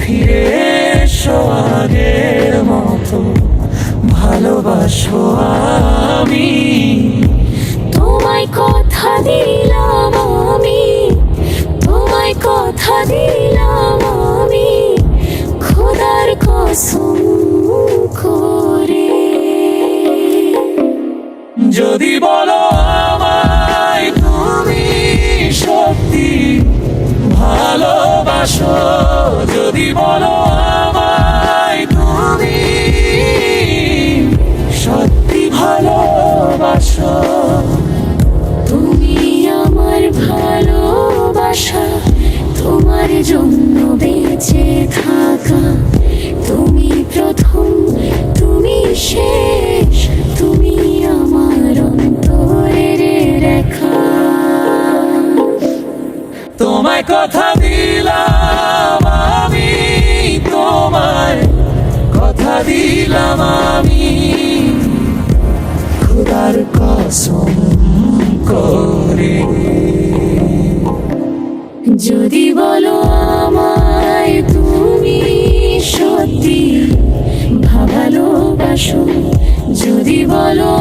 ফিরে এসো আগের মতো। ভালোবাসো আমি। ভালোবাসা তোমার জন্য বেঁচে থাকা। তুমি প্রথম, তুমি শেষ, তুমি আমার অন্তরের রেখা। তোমায় কথা দিলাম আমি তোমায় কথা দিলাম আমি। যদি বলো আমায় তুমি সত্যি ভালোবাসো যদি বলো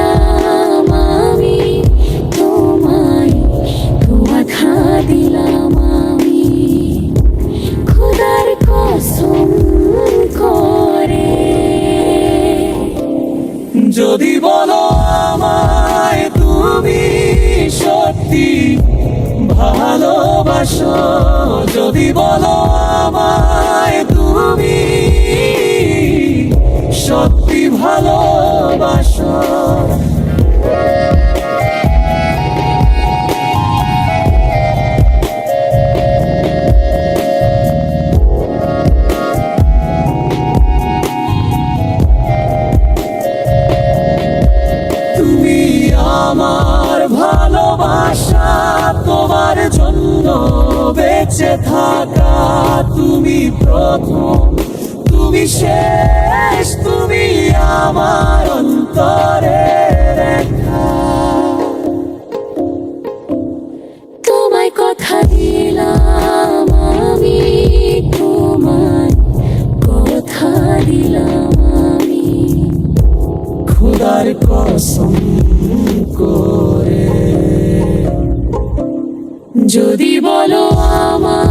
দিলাম আমি, তোমায় কথা দিলাম আমি। খোদার কসম করে। যদি বলো আমায় তুমি সত্যি ভালোবাসো, যদি বলো আমায় সত্যি ভালোবাসো। তুমি আমার ভালোবাসা তোমার জন্য বেঁচে থাকা। তুমি প্রথম তুমি শেষ তুমি আমার অন্তরে তোমায় কথা দিলাম আমি তোমায় কথা দিলাম আমি। খুদার কসম করে। যদি বলো আমায়